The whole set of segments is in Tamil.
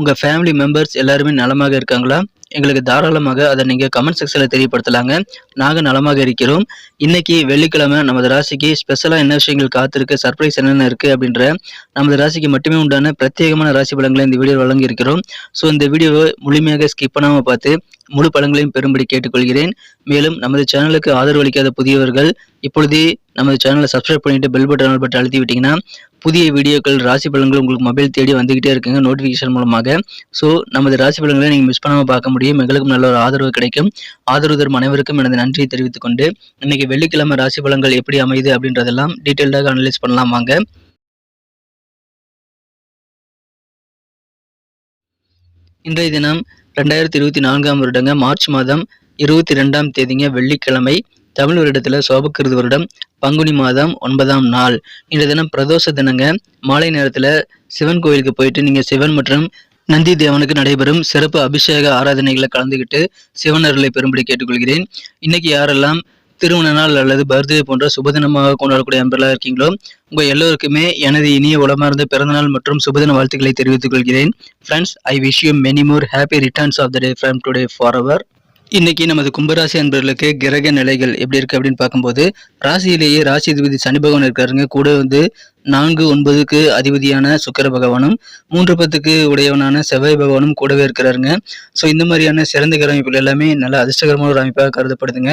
உங்கள் ஃபேமிலி மெம்பர்ஸ் எல்லாருமே நலமாக இருக்காங்களா? எங்களுக்கு தாராளமாக அதை நீங்கள் கமெண்ட் செக்ஷனில் தெரியப்படுத்தலாங்க. நாங்கள் நலமாக இருக்கிறோம். இன்றைக்கி வெள்ளிக்கிழமை நமது ராசிக்கு ஸ்பெஷலாக என்ன விஷயங்கள் காத்திருக்கு சர்ப்ரைஸ் என்னென்ன இருக்குது அப்படின்ற நமது ராசிக்கு மட்டுமே உண்டான பிரத்யேகமான ராசி பலங்களை இந்த வீடியோ வழங்கியிருக்கிறோம். ஸோ இந்த வீடியோவை முழுமையாக ஸ்கிப் பண்ணாமல் பார்த்து முழு பழங்களையும் பெறும்படி கேட்டுக்கொள்கிறேன். மேலும் நமது சேனலுக்கு ஆதரவு அளிக்காத புதியவர்கள் இப்பொழுதே நமது சேனலை சப்ஸ்கிரைப் பண்ணிட்டு பெல் பட்டன் பட்டன் அழுத்தி விட்டிங்கன்னா புதிய வீடியோக்கள் ராசி பலன்கள் உங்களுக்கு மொபைல் தேடி வந்துகிட்டே இருக்குங்க நோட்டிஃபிகேஷன் மூலமாக. ஸோ நமது ராசி பலன்களை நீங்கள் மிஸ் பண்ணாமல் பார்க்க முடியும். எங்களுக்கும் நல்ல ஒரு ஆதரவு கிடைக்கும். ஆதரவு தரும் அனைவருக்கும் எனது நன்றியை தெரிவித்துக் கொண்டு இன்னைக்கு வெள்ளிக்கிழமை ராசி பலன்கள் எப்படி அமையுது அப்படின்றதெல்லாம் டீட்டெயில்டாக அனலைஸ் பண்ணலாம் வாங்க. இன்றைய தினம் ரெண்டாயிரத்தி இருபத்தி நான்காம் வருடங்க மார்ச் மாதம் இருபத்தி ரெண்டாம் தேதிங்க வெள்ளிக்கிழமை. தமிழ் வருடத்துல சோபக்கிருது வருடம் பங்குனி மாதம் ஒன்பதாம் நாள். இந்த தினம் பிரதோஷ தினங்க மாலை நேரத்துல சிவன் கோயிலுக்கு போயிட்டு நீங்க சிவன் மற்றும் நந்தி தேவனுக்கு நடைபெறும் சிறப்பு அபிஷேக ஆராதனைகளை கலந்துக்கிட்டு சிவன் அருளை கேட்டுக்கொள்கிறேன். இன்னைக்கு யாரெல்லாம் திருமண நாள் அல்லது பர்த்டே போன்ற சுபதினமாக கொண்டாடக்கூடிய அன்பர்களாக இருக்கீங்களோ உங்கள் எல்லோருக்குமே எனது இனிய உளமார்ந்த பிறந்தநாள் மற்றும் சுபதின வாழ்த்துக்களை தெரிவித்துக் கொள்கிறேன். Friends I wish you many more happy returns of the day from today for our இன்னைக்கு நமது கும்பராசி அன்பர்களுக்கு கிரக நிலைகள் எப்படி இருக்கு அப்படின்னு பார்க்கும்போது ராசியிலேயே ராசி அதிபதி சனி பகவான் இருக்காருங்க. கூட வந்து நான்கு ஒன்பதுக்கு அதிபதியான சுக்கர பகவானும் மூன்று பத்துக்கு உடையவனான செவ்வாய் பகவானும் கூடவே இருக்கிறாருங்க. ஸோ இந்த மாதிரியான சிறந்த கிர அமைப்புகள் எல்லாமே நல்ல அதிர்ஷ்டகரமான ஒரு அமைப்பாக கருதப்படுதுங்க.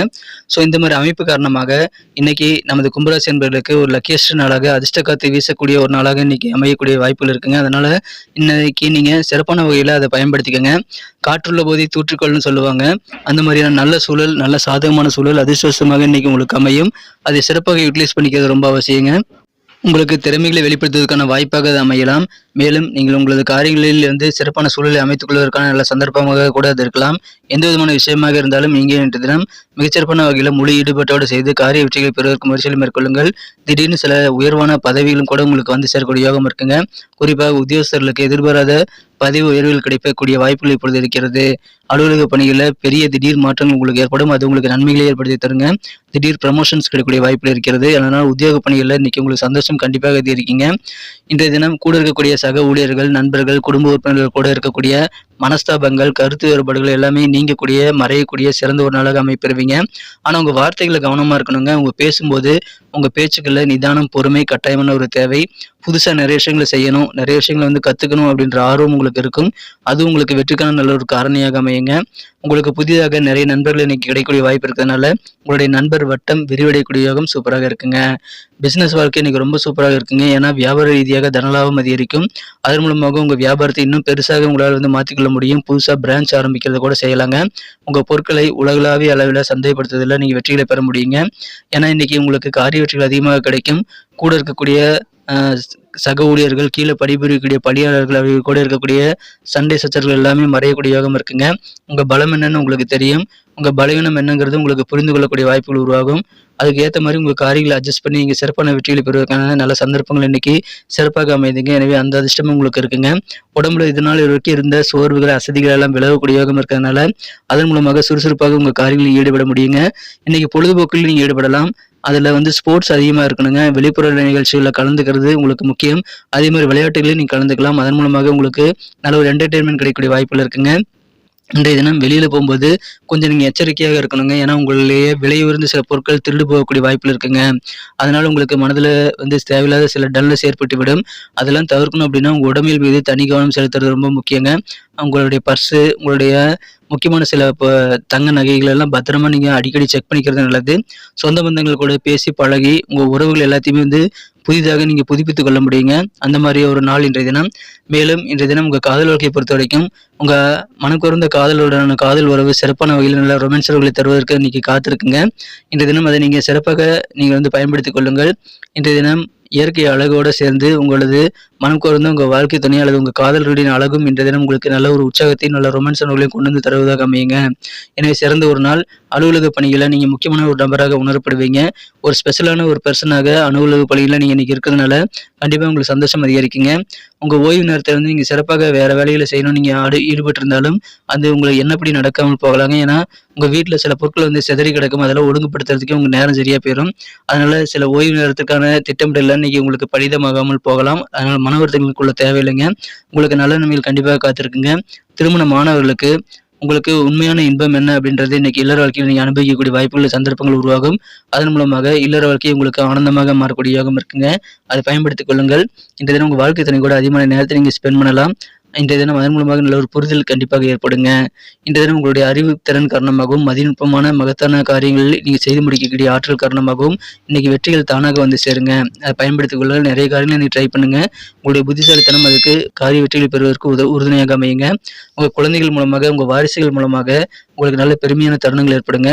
ஸோ இந்த மாதிரி அமைப்பு காரணமாக இன்னைக்கு நமது கும்பராசி என்பவர்களுக்கு ஒரு லக்கியஸ்ட் நாளாக அதிர்ஷ்ட காத்து வீசக்கூடிய ஒரு நாளாக இன்னைக்கு அமையக்கூடிய வாய்ப்புகள் இருக்குங்க. அதனால இன்னைக்கு நீங்க சிறப்பான வகையில் அதை பயன்படுத்திக்கங்க. காற்றுள்ள போதை தூற்றுக்கொள்னு சொல்லுவாங்க. அந்த மாதிரியான நல்ல சூழல் நல்ல சாதகமான சூழல் அதிர்ஷ்டமாக இன்னைக்கு உங்களுக்கு அமையும். அதை சிறப்பாக யூட்டிலைஸ் பண்ணிக்கிறது ரொம்ப அவசியங்க. உங்களுக்கு திறமைகளை வெளிப்படுத்துவதற்கான வாய்ப்பாக அது அமையலாம். மேலும் நீங்கள் உங்களது காரியங்களில் வந்து சிறப்பான சூழலை அமைத்துக் கொள்வதற்கான நல்ல சந்தர்ப்பமாக கூட அது இருக்கலாம். எந்த விதமான விஷயமாக இருந்தாலும் இங்கே இன்று தினம் மிகச்சிறப்பான வகையில் முழு ஈடுபாட்டோடு செய்து காரிய வெற்றிகளை பெறுவதற்கு முயற்சிகளை மேற்கொள்ளுங்கள். திடீர்னு சில உயர்வான பதவிகளும் கூட உங்களுக்கு வந்து சேரக்கூடிய யோகம் இருக்குங்க. குறிப்பாக உத்தியோகஸ்தர்களுக்கு எதிர்பாராத பதவி உயர்வுகள் கிடைக்கக்கூடிய வாய்ப்புகள் இப்பொழுது இருக்கிறது. அலுவலக பணிகளில் பெரிய திடீர் மாற்றங்கள் உங்களுக்கு ஏற்படும். அது உங்களுக்கு நன்மைகளை ஏற்படுத்தி தருங்க. திடீர் ப்ரமோஷன்ஸ் கிடைக்கக்கூடிய வாய்ப்புகள் இருக்கிறது. அதனால் உத்தியோக பணிகளில் இன்னைக்கு உங்களுக்கு சந்தோஷம் கண்டிப்பாக இது இருக்கீங்க இன்றைய தினம் கூட இருக்கக்கூடிய சக ஊழியர்கள் நண்பர்கள் குடும்ப உறுப்பினர்கள் கூட இருக்கக்கூடிய மனஸ்தாபங்கள் கருத்து வேறுபாடுகள் எல்லாமே நீங்கக்கூடிய மறையக்கூடிய சிறந்த ஒரு நாளாக அமைப்பெறுவீங்க. ஆனால் உங்கள் வார்த்தைகளை கவனமாக இருக்கணுங்க. உங்கள் பேசும்போது உங்கள் பேச்சுக்களில் நிதானம் பொறுமை கட்டாயமான ஒரு தேவை. புதுசாக நிறைய விஷயங்களை செய்யணும். நிறைய விஷயங்களை வந்து கற்றுக்கணும் அப்படின்ற ஆர்வம் உங்களுக்கு இருக்கும். அது உங்களுக்கு வெற்றிக்கான நல்ல ஒரு காரணியாக அமையுங்க. உங்களுக்கு புதிதாக நிறைய நண்பர்கள் இன்னைக்கு கிடைக்கக்கூடிய வாய்ப்பு இருக்கிறதுனால உங்களுடைய நண்பர் வட்டம் விரிவடையக்கூடிய யோகம் சூப்பராக இருக்குங்க. பிசினஸ் வாழ்க்கை இன்னைக்கு ரொம்ப சூப்பராக இருக்குங்க. ஏன்னா வியாபார ரீதியாக தனலாபம் அதிகரிக்கும். அதன் மூலமாக உங்கள் வியாபாரத்தை இன்னும் பெருசாக உங்களால் வந்து மாற்றிக்கொள்ள முடியும். புதுசாக பிரான்ச் ஆரம்பிக்கிறத கூட செய்யலாங்க. உங்கள் பொருட்களை உலகளாவிய அளவில் சந்தைப்படுத்துறதுல நீங்கள் வெற்றிகளை பெற முடியுங்க. ஏன்னா இன்னைக்கு உங்களுக்கு காரிய வெற்றிகள் அதிகமாக கிடைக்கும். கூட இருக்கக்கூடிய சக ஊழியர்கள் கீழே படிபுரியக்கூடிய பணியாளர்கள் அவங்க கூட இருக்கக்கூடிய சண்டை சச்சரவுகள் எல்லாமே மறையக்கூடிய யோகம் இருக்குங்க. உங்கள் பலம் என்னன்னு உங்களுக்கு தெரியும். உங்கள் பலவீனம் என்னங்கிறது உங்களுக்கு புரிந்து கொள்ளக்கூடிய வாய்ப்புகள் உருவாகும். அதுக்கு ஏற்ற மாதிரி உங்கள் காரியங்களை அட்ஜஸ்ட் பண்ணி நீங்கள் சிறப்பான வெற்றிகளை பெறுவதற்கான நல்ல சந்தர்ப்பங்கள் இன்னைக்கு சிறப்பாக அமைதுங்க எனவே அந்த அதிர்ஷ்டமும் உங்களுக்கு இருக்குங்க. உடம்புல இதனால் வரைக்கும் இருந்த சோர்வுகள் அசதிகள் எல்லாம் விலகக்கூடிய யோகம் இருக்கிறதுனால அதன் மூலமாக சுறுசுறுப்பாக உங்கள் காரியங்களில் ஈடுபட முடியுங்க. இன்னைக்கு பொழுதுபோக்கில் நீங்கள் ஈடுபடலாம். அதில் வந்து ஸ்போர்ட்ஸ் அதிகமாக இருக்கணுங்க. வெளிப்புற நிகழ்ச்சிகளில் கலந்துக்கிறது உங்களுக்கு முக்கியம். அதே மாதிரி விளையாட்டுகளையும் நீங்கள் கலந்துக்கலாம். அதன் மூலமாக உங்களுக்கு நல்ல ஒரு என்டர்டெயின்மெண்ட் கிடைக்கக்கூடிய வாய்ப்புகள் இருக்குங்க. இன்றைய தினம் வெளியில் போகும்போது கொஞ்சம் நீங்கள் எச்சரிக்கையாக இருக்கணுங்க. ஏன்னா உங்களுடைய விலை உயர்ந்த சில பொருட்கள் திருடு போகக்கூடிய வாய்ப்புகள் இருக்குங்க. அதனால் உங்களுக்கு மனதில் வந்து தேவையில்லாத சில டல்னஸ் ஏற்பட்டுவிடும். அதெல்லாம் தவிர்க்கணும் அப்படின்னா உங்கள் உடம்பில் மீது தனி கவனம் செலுத்துறது ரொம்ப முக்கியங்க. உங்களுடைய பர்ஸு உங்களுடைய முக்கியமான சில இப்போ தங்க நகைகள் எல்லாம் பத்திரமா நீங்கள் அடிக்கடி செக் பண்ணிக்கிறது நல்லது. சொந்த பந்தங்கள் கூட பேசி பழகி உங்கள் உறவுகள் எல்லாத்தையுமே வந்து புதிதாக நீங்கள் புதுப்பித்துக் கொள்ள முடியுங்க. அந்த மாதிரி ஒரு நாள் இன்றைய தினம். மேலும் இன்றைய தினம் உங்கள் காதல் வாழ்க்கையை பொறுத்த வரைக்கும் உங்கள் மனக்குறந்த காதலுடனான காதல் உறவு சிறப்பான வகையில் நல்ல ரொமான்ஸ் உறவுகளை தருவதற்கு இன்றைக்கி காத்திருக்குங்க. இன்றைய தினம் அதை நீங்கள் சிறப்பாக நீங்கள் வந்து பயன்படுத்திக் கொள்ளுங்கள். இன்றைய தினம் இயற்கை அழகோடு சேர்ந்து உங்களது மனம் கோர்ந்து உங்கள் வாழ்க்கை துணை அல்லது உங்கள் காதலர்களின் அழகும் இன்றைய தினம் உங்களுக்கு நல்ல ஒரு உற்சாகத்தையும் நல்ல ரொமான்ஸ் உணர்வுகளையும் கொண்டு வந்து தருவதாக அமையுங்க. எனவே சிறந்த ஒரு நாள் அலுவலக பணிகளை நீங்கள் முக்கியமான ஒரு நபராக உணரப்படுவீங்க. ஒரு ஸ்பெஷலான ஒரு பர்சனாக அலுவலக பணியில் நீங்கள் இன்றைக்கி இருக்கிறதுனால கண்டிப்பாக உங்களுக்கு சந்தோஷம் அதிகரிக்குங்க. உங்கள் ஓய்வு நேரத்தை வந்து நீங்கள் சிறப்பாக வேறு வேலைகளை செய்யணும் நீங்கள் ஆடு ஈடுபட்டிருந்தாலும் அது உங்களுக்கு என்னப்படி நடக்காமல் போகலாங்க. ஏன்னா உங்கள் வீட்டில் சில பொருட்கள் வந்து சிதறி கிடக்கும் அதெல்லாம் ஒழுங்குபடுத்துறதுக்கு உங்கள் நேரம் சரியாக போயிடும் அதனால் சில ஓய்வு நேரத்துக்கான திட்டமிடலாம் இன்றைக்கி உங்களுக்கு பலிதமாகாமல் போகலாம். அதனால் மன தேவையில்லைங்க. உங்களுக்கு நல்ல நன்மைகள் கண்டிப்பாக காத்திருக்குங்க. திருமண மாணவர்களுக்கு உங்களுக்கு உண்மையான இன்பம் என்ன அப்படின்றது இன்னைக்கு இல்லற வாழ்க்கையில் நீங்கள் அனுபவிக்கக்கூடிய வாய்ப்புகள் சந்தர்ப்பங்கள் உருவாகும். அதன் மூலமாக இல்லற வாழ்க்கை உங்களுக்கு ஆனந்தமாக மாறக்கூடிய யோகம் இருக்குங்க. அதை பயன்படுத்திக் கொள்ளுங்கள். இந்த தினம் உங்கள் வாழ்க்கை துணை கூட அதிகமான நேரத்தை நீங்கள் ஸ்பெண்ட் பண்ணலாம். இன்றைய தினம் அதன் மூலமாக நல்ல ஒரு புரிதல் கண்டிப்பாக ஏற்படுங்க. இன்றைய தினம் உங்களுடைய அறிவு திறன் காரணமாகவும் மதிநுட்பமான மகத்தான காரியங்களில் நீங்கள் செய்து முடிக்கக்கூடிய ஆற்றல் காரணமாகவும் இன்னைக்கு வெற்றிகள் தானாக வந்து சேருங்க. அதை பயன்படுத்திக் கொள்ள நிறைய காரியங்களை நீங்கள் ட்ரை பண்ணுங்க. உங்களுடைய புத்திசாலித்தனம் அதுக்கு காரிய வெற்றிகளை பெறுவதற்கு உத உறுதுணையாக அமையுங்க. உங்கள் குழந்தைகள் மூலமாக உங்கள் வாரிசுகள் மூலமாக உங்களுக்கு நல்ல பெருமையான தருணங்கள் ஏற்படுங்க.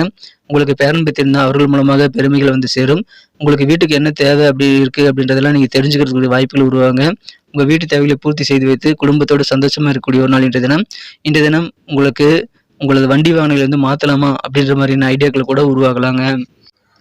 உங்களுக்கு பேரன் பெற்றிருந்தால் அவர்கள் மூலமாக பெருமைகள் வந்து சேரும். உங்களுக்கு வீட்டுக்கு என்ன தேவை அப்படி இருக்குது அப்படின்றதெல்லாம் நீங்கள் தெரிஞ்சுக்கிறதுக்குரிய வாய்ப்புகள் உருவாங்க. உங்கள் வீட்டு தேவைகளை பூர்த்தி செய்து வைத்து குடும்பத்தோடு சந்தோஷமாக இருக்கக்கூடிய ஒரு நாள் இன்றைய தினம். இன்றைய தினம் உங்களுக்கு உங்களது வண்டி வாகனங்களை வந்து மாற்றலாமா அப்படின்ற மாதிரியான ஐடியாக்கள் கூட உருவாகலாங்க.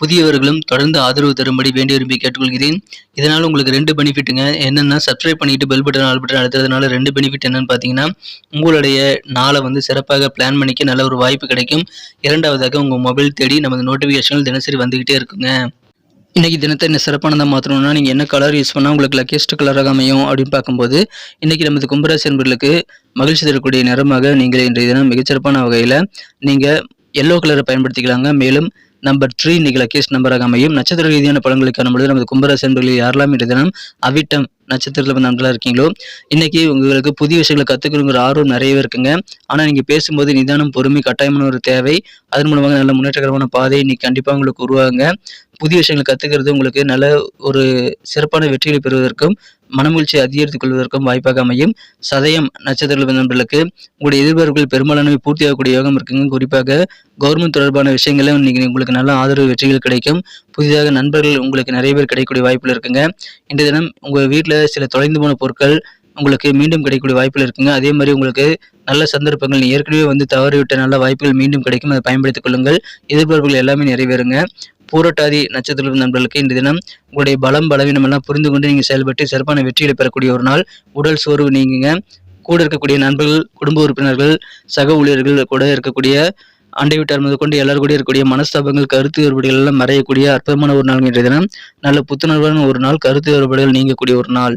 புதியவர்களும் தொடர்ந்து ஆதரவு தரும்படி வேண்டி விரும்பி கேட்டுக்கொள்கிறேன். இதனால் உங்களுக்கு ரெண்டு பெனிஃபிட்டுங்க. என்னென்னா சப்ஸ்கிரைப் பண்ணிட்டு பெல் பட்டன் ஆல் பட்டன் அழுத்துறதுனால ரெண்டு பெனிஃபிட் என்னன்னு பார்த்தீங்கன்னா உங்களுடைய நாளை வந்து சிறப்பாக பிளான் பண்ணிக்க நல்ல ஒரு வாய்ப்பு கிடைக்கும். இரண்டாவதாக உங்கள் மொபைல் தேடி நமது நோட்டிஃபிகேஷன்கள் தினசரி வந்துக்கிட்டே இருக்குங்க. இன்றைக்கி தினத்தை இன்னும் சிறப்பானதாக மாற்றணும்னா நீங்கள் என்ன கலர் யூஸ் பண்ணால் உங்களுக்கு லக்கியஸ்ட் கலராக அமையும் அப்படின்னு பார்க்கும்போது இன்றைக்கி நமது கும்பராசி என்பர்களுக்கு மகிழ்ச்சி தரக்கூடிய நிறமாக நீங்கள் இன்றைய தினம் மிகச்சிறப்பான வகையில் நீங்கள் எல்லோ கலரை பயன்படுத்திக்கலாங்க. மேலும் நம்பர் த்ரீ நிகழ கேஸ் நம்பராக அமையும். நட்சத்திர ரீதியான பலன்களை காணும்பொழுது நமது கும்பராசி என்பர்களில் யாரெல்லாம் இன்றைய தினம் அவிட்டம் நட்சத்திரத்தில் வந்து நண்பர்களாக இருக்கீங்களோ இன்னைக்கு உங்களுக்கு புதிய விஷயங்களை கற்றுக்கணுங்கிற ஆர்வம் நிறையவே இருக்குங்க. ஆனால் நீங்கள் பேசும்போது நிதானம் பொறுமை கட்டாயமான ஒரு தேவை. அதன் மூலமாக நல்ல முன்னேற்றகரமான பாதை இன்னைக்கு கண்டிப்பாக உங்களுக்கு உருவாங்க புதிய விஷயங்களை கற்றுக்கிறது உங்களுக்கு நல்ல ஒரு சிறப்பான வெற்றிகளை பெறுவதற்கும் மனமகிழ்ச்சி அதிகரித்துக் கொள்வதற்கும் வாய்ப்பாக அமையும். சதயம் நட்சத்திர நண்பர்களுக்கு உங்களுடைய எதிர்பார்ப்புகள் பெரும்பாலானவை பூர்த்தியாகக்கூடிய யோகம் இருக்குங்க. குறிப்பாக கவர்மெண்ட் தொடர்பான விஷயங்களும் இன்னைக்கு உங்களுக்கு நல்ல ஆதரவு வெற்றிகள் கிடைக்கும். புதிதாக நண்பர்கள் உங்களுக்கு நிறைய பேர் கிடைக்கக்கூடிய வாய்ப்புகள் இருக்குங்க. இன்றைய தினம் உங்கள் வீட்டில் சில தொலைந்து போன பொருட்கள் உங்களுக்கு மீண்டும் கிடைக்கக்கூடிய வாய்ப்புகள் இருக்குங்க. அதே மாதிரி உங்களுக்கு நல்ல சந்தர்ப்பங்கள் ஏற்கனவே வந்து தவறிவிட்ட நல்ல வாய்ப்புகள் மீண்டும் கிடைக்கும். அதை பயன்படுத்திக் கொள்ளுங்கள். எதிர்பார்ப்புகள் எல்லாமே நிறைவேறுங்க. பூரட்டாதி நட்சத்திர நண்பர்களுக்கு இந்த தினம் உங்களுடைய பலம் பலவீனம் எல்லாம் புரிந்து கொண்டு நீங்கள் செயல்பட்டு சிறப்பான வெற்றிகளை பெறக்கூடிய ஒரு நாள். உடல் சோர்வு நீங்குங்க. கூட இருக்கக்கூடிய நண்பர்கள் குடும்ப உறுப்பினர்கள் சக ஊழியர்கள் கூட இருக்கக்கூடிய அண்டை வீட்டார் முதல் கொண்டு எல்லாரும் கூட இருக்கக்கூடிய மனஸ்தாபங்கள் கருத்து வேறுபாடுகள் எல்லாம் மறையக்கூடிய அற்புதமான ஒரு நாள் என்ற தினம். நல்ல புத்துணர்வான ஒரு நாள் கருத்து வேறுபாடுகள் நீங்கக்கூடிய ஒரு நாள்.